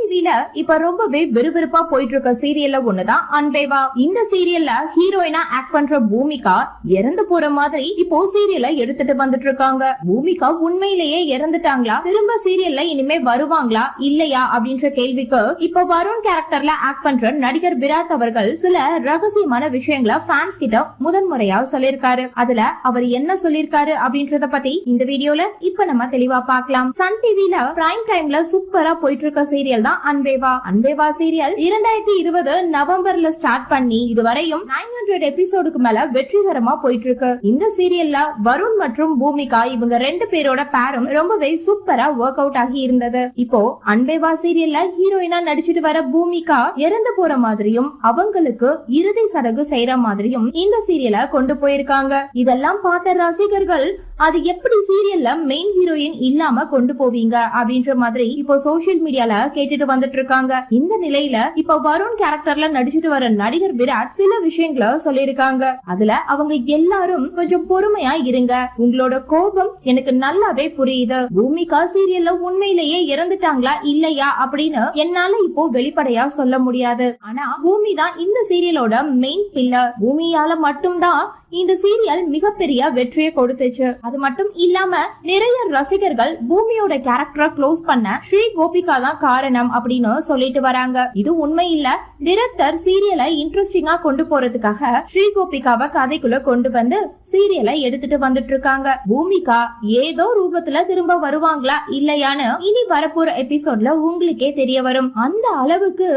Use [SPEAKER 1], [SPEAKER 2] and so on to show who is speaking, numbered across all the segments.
[SPEAKER 1] டிவில இப்ப ரொம்பவே விறுவிறுப்பா போயிட்டு இருக்க சீரியல்ல ஒண்ணுதான். அன்பேவா இந்த சீரியல்ல ஹீரோயினா ஆக்ட் பண்ற பூமிகா இறந்து போற மாதிரி இப்போ சீரியல எடுத்துட்டு வந்துட்டு இருக்காங்க பூமிகா உண்மையிலேயே இறந்துட்டாங்களா? திரும்ப சீரியல்ல இனிமே வருவாங்களா? இல்லையா? அப்படின்ற கேள்விக்கு இப்ப வருண் கேரக்டர்ல ஆக்ட் பண்ற நடிகர் விராத் அவர்கள் சில ரகசியமான விஷயங்களை ஃபேன்ஸ் கிட்ட முதன்முறையா சொல்லியிருக்காரு. அதுல அவர் என்ன சொல்லியிருக்காரு அப்படின்றத பத்தி இந்த வீடியோல இப்ப நம்ம தெளிவா பார்க்கலாம். சன் டிவில பிரைம் டைம்ல சூப்பரா போயிட்டு இருக்க சீரியல் தான் அன்பேவா. அன்பேவா சீரியல் இரண்டாயிரத்தி இருபது நவம்பர்ல ஸ்டார்ட் பண்ணி இதுவரையும் நைன் ஹண்ட்ரட் எபிசோடுக்கு மேல வெற்றிகரமா போயிட்டு இருக்கு இந்த சீரியல்ல வருண் மற்றும் பூமிகா இவங்க ரெண்டு பேரோட பேரும் ரொம்பவே சூப்பரா ஒர்க் அவுட் ஆகி இருந்தது. இப்போ அன்பேவா சீரியல்ல ஹீரோயினா நடிச்சிட்டு வர பூமிகா இறந்து போற மாதிரியும் அவங்களுக்கு இறுதி சடங்கு செய்யற மாதிரியும் இந்த சீரியலை கொண்டு போயிருக்காங்க. இதெல்லாம் பார்த்த ரசிகர்கள் அது எப்படி சீரியல்ல மெயின் ஹீரோயின் இல்லாம கொண்டு போவீங்க அப்படின்ற மாதிரி இப்போ சோசியல் மீடியால கேட்டுட்டு வந்துட்டு இருக்காங்க இந்த நிலையில இப்ப வருண் கேரக்டர்ல நடிச்சிட்டு வர நடிகர் விராட் சில விஷயங்களை சொல்லியிருக்காங்க. அதுல அவங்க எல்லாரும் கொஞ்சம் பொறுமையா இருங்க. உங்களோட கோபம் எனக்கு நல்லாவே புரியுது. பூமிகா சீரியல்ல உண்மையிலேயே இறந்துட்டாங்களா இல்லையா அப்படின்னு என்னால இப்போ வெளிப்படையா சொல்ல முடியாது. ஆனா பூமி தான் இந்த சீரியலோட மெயின் பில்லர் பூமியால மட்டும்தான் இந்த சீரியல் மிகப்பெரிய வெற்றியை கொடுத்துச்சு. அது மட்டும் இல்லாம நிறைய ரசிகர்கள் பூமியோட கேரக்டரை க்ளோஸ் பண்ண ஸ்ரீ கோபிகா தான் காரணம். அப்படின்னு சொல்லிட்டு வராங்க. இது உண்மை இல்ல. டிரெக்டர் சீரியலை இன்ட்ரெஸ்டிங்கா கொண்டு போறதுக்காக ஸ்ரீ கோபிகாவை கதைக்குள்ள கொண்டு வந்து சீரியலை எடுத்துட்டு வந்துட்டு இருக்காங்க. பூமிகா ஏதோ ரூபத்துல திரும்ப வருவாங்களா இல்லையான்னு இனி வரப்போற எபிசோட்ல உங்களுக்கே தெரிய வரும். அந்த அளவுக்கு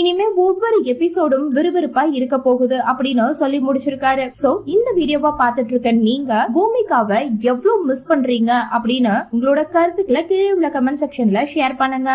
[SPEAKER 1] இனிமே ஒவ்வொரு எபிசோடும் விறுவிறுப்பா இருக்க போகுது அப்படின்னு சொல்லி முடிச்சிருக்காரு. சோ இந்த வீடியோவா பாத்துட்டு இருக்க நீங்க பூமிகாவை எவ்வளவு மிஸ் பண்றீங்க அப்படின்னு உங்களோட கருத்துக்களை கீழே உள்ள கமெண்ட் செக்ஷன்ல ஷேர் பண்ணுங்க.